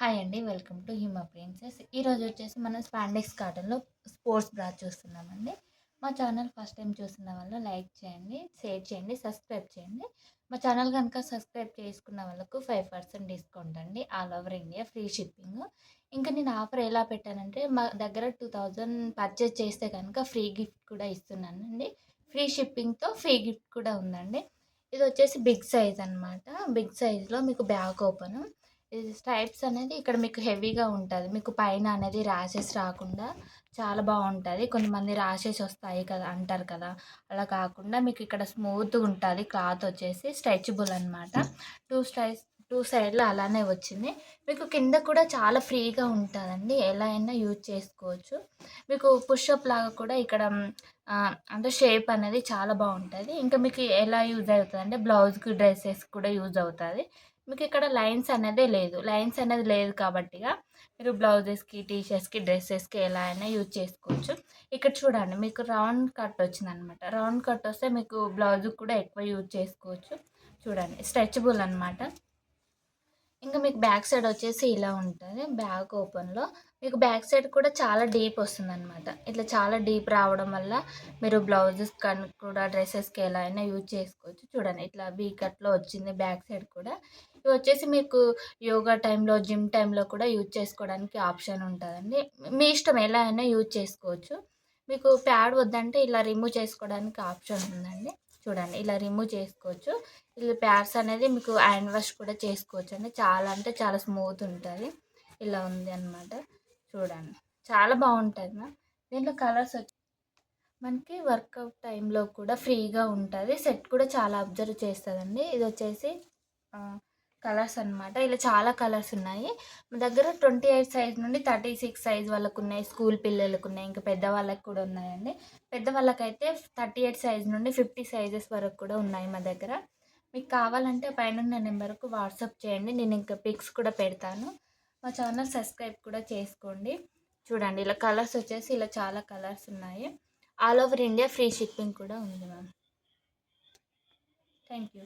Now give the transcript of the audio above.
Hi అండి welcome to Hima princess ఈరోజు వచ్చేసి మనం స్పాండెక్స్ కాటన్లో స్పోర్ట్స్ బ్రా చూస్తున్నామండి. మా ఛానల్ ఫస్ట్ టైం చూస్తున్న వాళ్ళు లైక్ చేయండి షేర్ చేయండి సబ్స్క్రైబ్ చేయండి. మా ఛానల్ కనుక సబ్స్క్రైబ్ చేసుకున్న వాళ్ళకు ఫైవ్ పర్సెంట్ డిస్కౌంట్ అండి all over India free shipping. ఇంకా నేను ఆఫర్ ఎలా పెట్టానంటే మా దగ్గర టూ థౌజండ్ పర్చేజ్ చేస్తే కనుక ఫ్రీ గిఫ్ట్ కూడా ఇస్తున్నానండి. ఫ్రీ షిప్పింగ్తో ఫ్రీ గిఫ్ట్ కూడా ఉందండి. ఇది వచ్చేసి బిగ్ సైజ్ అనమాట బిగ్ సైజ్లో మీకు బ్యాగ్ ఓపెన్. స్ట్రైప్స్ అనేది ఇక్కడ మీకు హెవీగా ఉంటుంది. మీకు పైన అనేది ర్యాషెస్ రాకుండా చాలా బాగుంటుంది. కొంతమంది ర్యాషెస్ వస్తాయి కదా అంటారు కదా. అలా కాకుండా మీకు ఇక్కడ స్మూత్గా ఉంటుంది. క్లాత్ వచ్చేసి స్ట్రెచబుల్ అనమాట టూ స్ట్రైస్ టూ సైడ్లో అలానే వచ్చింది. మీకు కింద కూడా చాలా ఫ్రీగా ఉంటుందండి. ఎలా అయినా యూజ్ చేసుకోవచ్చు. మీకు పుషప్ లాగా కూడా ఇక్కడ అంటే షేప్ అనేది చాలా బాగుంటుంది. ఇంకా మీకు ఎలా యూజ్ అవుతుంది అంటే బ్లౌజ్కి డ్రెస్సెస్ కూడా యూజ్ అవుతుంది. మీకు ఇక్కడ లైన్స్ అనేది లేదు. లైన్స్ అనేది లేదు కాబట్టిగా మీరు బ్లౌజెస్కి టీషర్ట్స్కి డ్రెస్సెస్కి ఎలా అయినా యూజ్ చేసుకోవచ్చు. ఇక్కడ చూడండి మీకు రౌండ్ కట్ వచ్చిందనమాట. రౌండ్ కట్ వస్తే మీకు బ్లౌజ్కి కూడా ఎక్కువ యూజ్ చేసుకోవచ్చు. చూడండి స్ట్రెచబుల్ అనమాట. ఇంకా మీకు బ్యాక్ సైడ్ వచ్చేసి ఇలా ఉంటుంది. బ్యాక్ ఓపెన్లో మీకు బ్యాక్ సైడ్ కూడా చాలా డీప్ వస్తుంది అనమాట ఇట్లా చాలా డీప్ రావడం వల్ల మీరు బ్లౌజెస్ కన్ కూడా డ్రెస్సెస్కి ఎలా అయినా యూజ్ చేసుకోవచ్చు. చూడండి ఇట్లా బీ కట్లో వచ్చింది బ్యాక్ సైడ్ కూడా. ఇవి వచ్చేసి మీకు యోగా టైంలో జిమ్ టైంలో కూడా యూజ్ చేసుకోవడానికి ఆప్షన్ ఉంటుందండి. మీ ఇష్టం ఎలా అయినా యూజ్ చేసుకోవచ్చు. మీకు ప్యాడ్ వద్దంటే ఇలా రిమూవ్ చేసుకోవడానికి ఆప్షన్ ఉందండి. చూడండి ఇలా రిమూవ్ చేసుకోవచ్చు. ఇలా ప్యాడ్స్ అనేది మీకు హ్యాండ్ వాష్ కూడా చేసుకోవచ్చు అండి చాలా అంటే చాలా స్మూత్ ఉంటుంది. ఇలా ఉంది అనమాట చూడండి చాలా బాగుంటుంది మ్యామ్. దీంట్లో కలర్స్ వచ్చి మనకి వర్కౌట్ టైంలో కూడా ఫ్రీగా ఉంటుంది. సెట్ కూడా చాలా అబ్జర్వ్ చేస్తుందండి. ఇది వచ్చేసి కలర్స్ అనమాట ఇలా చాలా కలర్స్ ఉన్నాయి. మా దగ్గర ట్వంటీ ఎయిట్ సైజ్ నుండి థర్టీ సిక్స్ సైజ్ వాళ్ళకు ఉన్నాయి. స్కూల్ పిల్లలకు ఉన్నాయి. ఇంకా పెద్దవాళ్ళకి కూడా ఉన్నాయండి. పెద్దవాళ్ళకైతే థర్టీ ఎయిట్ సైజ్ నుండి ఫిఫ్టీ సైజెస్ వరకు కూడా ఉన్నాయి మా దగ్గర. మీకు కావాలంటే పైన నెంబర్కు వాట్సాప్ చేయండి. నేను ఇంకా పిక్స్ కూడా పెడతాను. మా ఛానల్ సబ్స్క్రైబ్ కూడా చేసుకోండి. చూడండి ఇలా కలర్స్ వచ్చేసి ఇలా చాలా కలర్స్ ఉన్నాయి. All over India free shipping కూడా ఉంది మ్యామ్. Thank you.